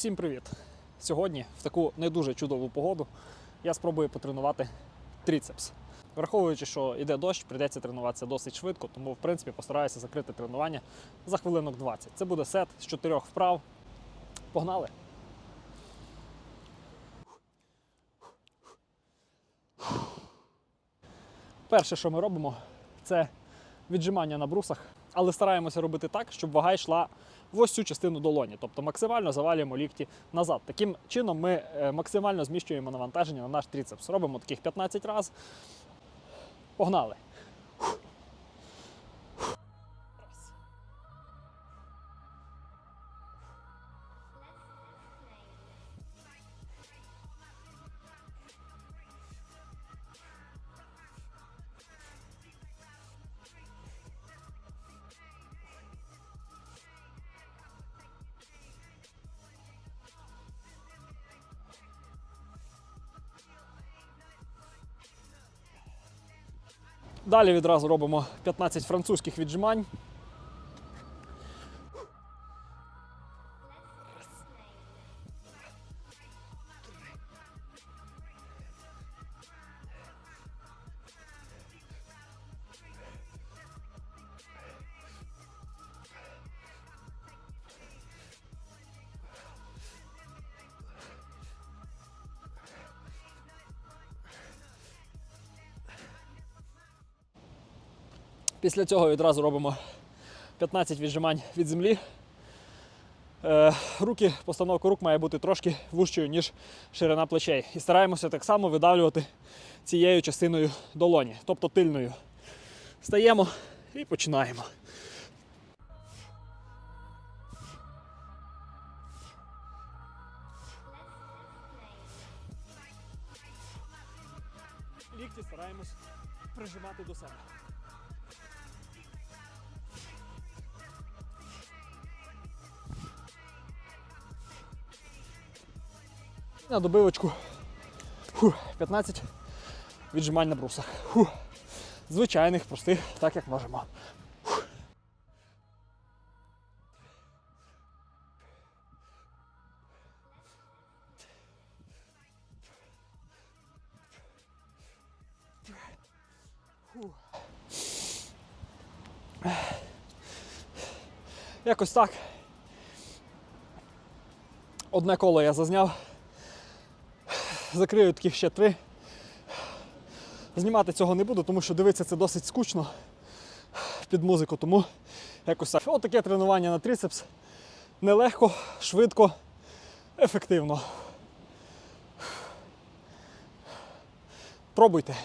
Всім привіт! Сьогодні, в таку не дуже чудову погоду, я спробую потренувати тріцепс. Враховуючи, що йде дощ, прийдеться тренуватися досить швидко, тому в принципі постараюся закрити тренування за хвилинок 20. Це буде сет з чотирьох вправ. Погнали! Перше, що ми робимо, це віджимання на брусах, але стараємося робити так, щоб вага йшла в ось цю частину долоні, тобто максимально завалюємо лікті назад. Таким чином ми е, максимально зміщуємо навантаження на наш тріцепс. Робимо таких 15 разів. Погнали. Далі відразу робимо 15 французьких віджимань. Після цього відразу робимо 15 віджимань від землі. Е, руки, постановка рук має бути трошки вужчою, ніж ширина плечей. І стараємося так само видавлювати цією частиною долоні, тобто тильною. Стаємо і починаємо. Лікті стараємось прижимати до себе. На добивочку. Фу, 15 віджимань на брусах. Фу. Звичайних, простих, так як можемо. Якось так. Одне коло я зазняв закрию таких ще три. Знімати цього не буду, тому що дивитися це досить скучно під музику, тому якось так. Отаке тренування на трицепс. Нелегко, швидко, ефективно. Пробуйте.